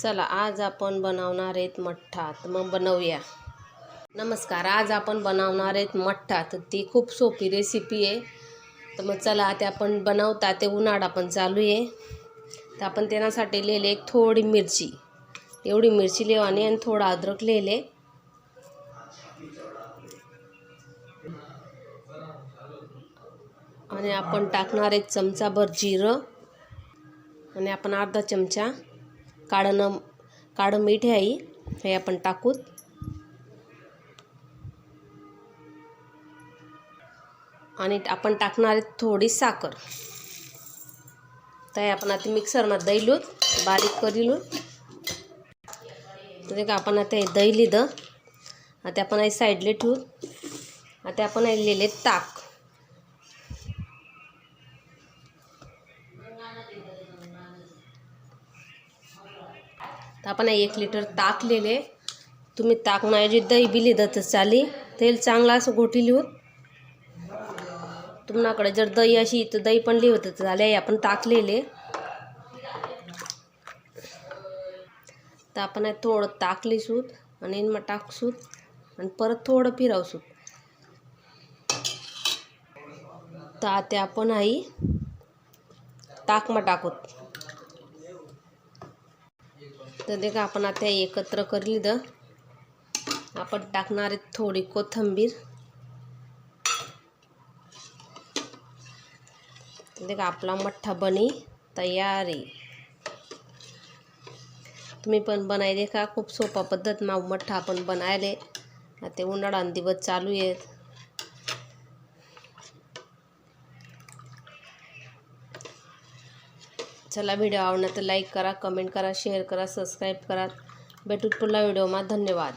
चला आज आपण बनवणार आहेत मठ्ठा तर मग बनवूया. नमस्कार आज आपण बनवणार आहेत मठ्ठा तर ती खूप सोपी रेसिपी आहे. तर मग चला ते आपण बनवता ते उन्हाळा पण चालू आहे. तर आपण त्यासाठी लिहिले एक थोडी मिरची. एवढी मिरची लिवाने आणि थोडा अद्रक लिहिले. आणि आपण टाकणार एक चमचाभर जिरं. आणि आपण अर्धा चमचा काळं काळं मीठ आहे आई. हे आपण टाकूत. आणि आपण टाकणार आहे थोडी साखर. तर आपण आता मिक्सरमध्ये दैलूत बारीक करील तर का आपण आता हे दही लिहिलं आता आपण आई साईडला ठेवू आता आपण आई लिहिले ताक. तर आपण एक लिटर ताक लिहिले. तुम्ही ताक नाही दही बी लिहिलं तर चाली. तेल चांगला असं घोटी लिहून. तुम्हाकडे जर दही अशी तर दही पण लिहत तर झाले आपण ताक लिहिले. तर आपण थोडं ताक लिसूत आणि मग टाकसूत आणि परत थोडं फिरावसूत तर आता आपण आई ताक मग टाकूत तर देखा आपण आता एकत्र करली तर आपण टाकणार आहे थोडी कोथिंबीर. देखा आपला मठ्ठा बनी तयारी. तुम्ही पण बनाय देखा खूप सोपा पद्धत माव मठ्ठा आपण बनायले. ते उन्हाळा दिवस चालू आहेत. चला व्हिडिओ आवडला तर लाईक करा कमेंट करा शेअर करा सबस्क्राईब करा. भेटूत पुढला व्हिडिओमा धन्यवाद.